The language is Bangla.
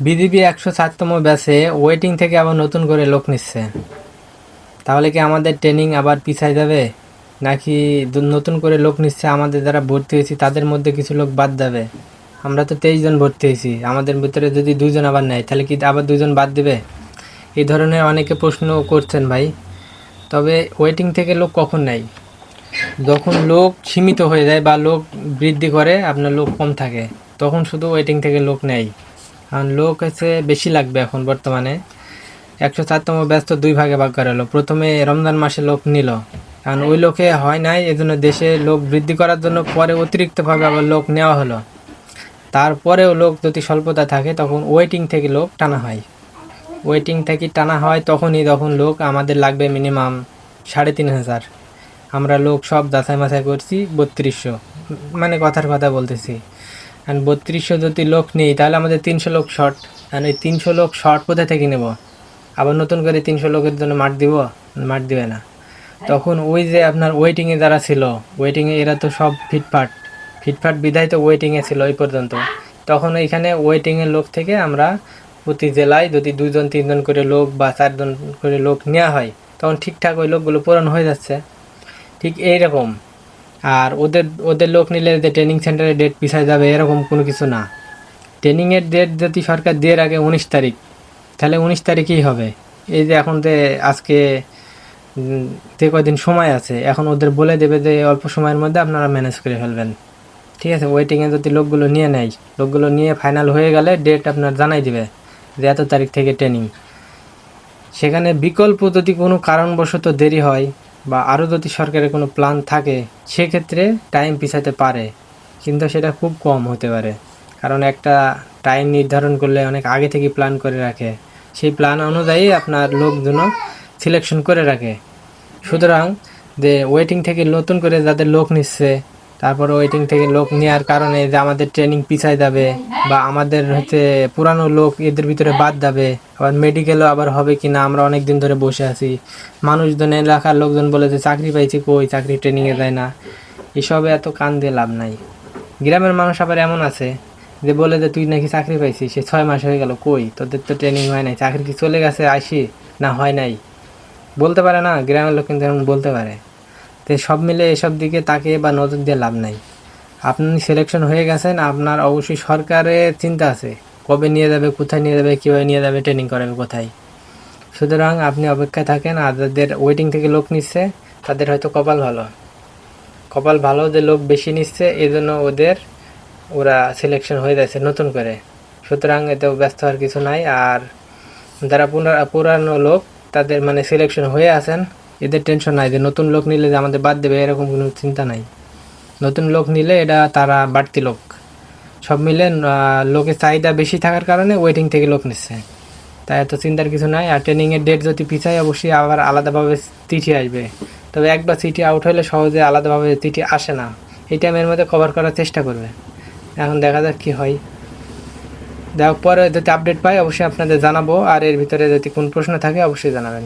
বিজিবি একশো সাততম ব্যাচে ওয়েটিং থেকে আবার নতুন করে লোক নিচ্ছে। তাহলে কি আমাদের ট্রেনিং আবার পিছায় যাবে? নাকি নতুন করে লোক নিচ্ছে আমাদের যারা ভর্তি হয়েছি, তাদের মধ্যে কিছু লোক বাদ যাবে? আমরা তো তেইশ জন ভর্তি হয়েছি, আমাদের ভিতরে যদি দুজন আবার নেয়, তাহলে কি আবার দুজন বাদ দেবে? এই ধরনের অনেকে প্রশ্ন করছেন ভাই। তবে ওয়েটিং থেকে লোক কখন নেয়? যখন লোক সীমিত হয়ে যায় বা লোক বৃদ্ধি করে, আপনার লোক কম থাকে, তখন শুধু ওয়েটিং থেকে লোক নেয়। কারণ লোক হচ্ছে বেশি লাগবে এখন বর্তমানে। একশো চারতম ব্যস্ত দুই ভাগে ভাগ করা হলো। প্রথমে রমজান মাসে লোক নিল। কারণ ওই লোকে হয় নাই, এজন্য দেশে লোক বৃদ্ধি করার জন্য পরে অতিরিক্তভাবে আবার লোক নেওয়া হলো। তারপরেও লোক যদি স্বল্পতা থাকে, তখন ওয়েটিং থেকে লোক টানা হয়। ওয়েটিং থেকে টানা হয় তখনই তখন লোক আমাদের লাগবে মিনিমাম সাড়ে তিন হাজার। আমরা লোক সব যাচাই মাছাই করছি, বত্রিশশো। মানে কথার কথা বলতেছি। আর বত্রিশশো যদি লোক নেই, তাহলে আমাদের তিনশো লোক শর্ট আর এই তিনশো লোক শর্ট কোথা থেকে নেব? আবার নতুন করে তিনশো লোকের জন্য মাঠ দিব? মাঠ দিবে না। তখন ওই যে আপনার ওয়েটিংয়ে যারা ছিল ওয়েটিংয়ে এরা তো সব ফিটফাট। ফিটফাট বিধায় তো ওয়েটিংয়ে ছিল এই পর্যন্ত। তখন এইখানে ওয়েটিংয়ের লোক থেকে আমরা প্রতি জেলায় যদি দুইজন, তিনজন করে লোক বা চারজন করে লোক নেওয়া হয়, তখন ঠিকঠাক ওই লোকগুলো পূরণ হয়ে যাচ্ছে। ঠিক এইরকম আর ওদের ওদের লোক নিলে যে ট্রেনিং সেন্টারে ডেট পিছায় যাবে, এরকম কোনো কিছু না। ট্রেনিংয়ের ডেট যদি সরকার দিয়ে রাখে উনিশ তারিখ, তাহলে উনিশ তারিখই হবে। এই যে এখন যে আজকে যে কয়দিন সময় আছে, এখন ওদের বলে দেবে যে অল্প সময়ের মধ্যে আপনারা ম্যানেজ করে ফেলবেন। ঠিক আছে? ওয়েটিংয়ে যদি লোকগুলো নিয়ে নেয়, লোকগুলো নিয়ে ফাইনাল হয়ে গেলে ডেট আপনার জানাই দিবে যে এত তারিখ থেকে ট্রেনিং সেখানে বিকল্প যদি কোনো কারণবশত দেরি হয় বা আরও যদি সরকারের কোনো প্ল্যান থাকে, সেক্ষেত্রে টাইম পিছাতে পারে। কিন্তু সেটা খুব কম হতে পারে। কারণ একটা টাইম নির্ধারণ করলে অনেক আগে থেকে প্ল্যান করে রাখে। সেই প্ল্যান অনুযায়ী আপনার লোকজনও সিলেকশন করে রাখে। সুতরাং, যে ওয়েটিং থেকে নতুন করে যাদের লোক নিচ্ছে তারপর ওয়েটিং থেকে লোক নেওয়ার কারণে যে আমাদের ট্রেনিং পিছায় যাবে বা আমাদের হচ্ছে পুরানো লোক এদের ভিতরে বাদ যাবে। আবার মেডিকেলও আবার হবে কি না আমরা অনেক দিন ধরে বসে আছি। মানুষজন এলাকার লোকজন বলে যে চাকরি পাইছি কই, চাকরি ট্রেনিংয়ে যায় না। এসবে এত কান দিয়ে লাভ নাই। গ্রামের মানুষ আবার এমন আছে যে বলে যে তুই নাকি চাকরি পাইছিস, সে ছয় মাস হয়ে গেল, কই? তোদের তো ট্রেনিং হয় নাই, চাকরি কি চলে গেছে আসি না হয় নাই? বলতে পারে না, গ্রামের লোক কিন্তু এমন বলতে পারে। তো সব মিলে এসব দিকে তাকিয়ে বা নজর দিয়ে লাভ নাই। আপনি সিলেকশন হয়ে গেছেন, আপনার অবশ্যই সরকারের চিন্তা আছে। কবে নিয়ে যাবে, কোথায় নিয়ে যাবে, কীভাবে নিয়ে যাবে ট্রেনিং করাবে কোথায়। সুতরাং আপনি অপেক্ষায় থাকেন, আর যাদের ওয়েটিং থেকে লোক নিচ্ছে, তাদের হয়তো কপাল ভালো। কপাল ভালো যে লোক বেশি নিচ্ছে এই জন্য ওদের, ওরা সিলেকশন হয়ে যাচ্ছে নতুন করে। সুতরাং এতেও ব্যস্ত হওয়ার কিছু নাই, আর যারা পুরা- পুরানো লোক, তাদের মানে সিলেকশন হয়ে আছেন এদের টেনশন নাই যে নতুন লোক নিলে যে আমাদের বাদ দেবে, এরকম কোনো চিন্তা নাই। নতুন লোক নিলে এটা তারা বাড়তি লোক। সব মিলে লোকের চাহিদা বেশি থাকার কারণে ওয়েটিং থেকে লোক নিচ্ছে। তাই এত চিন্তার কিছু নাই। আর ট্রেনিংয়ের ডেট যদি পিছায়, অবশ্যই আবার আলাদাভাবে চিঠি আসবে। তবে একবার চিঠি আউট হলে সহজে আলাদাভাবে চিঠি আসে না। এই টাইমের মধ্যে কভার করার চেষ্টা করবে। এখন দেখা যাক কি হয়। দেখ, পরে যদি আপডেট পাই, অবশ্যই আপনাদের জানাব। আর এর ভিতরে যদি কোন প্রশ্ন থাকে, অবশ্যই জানাবেন।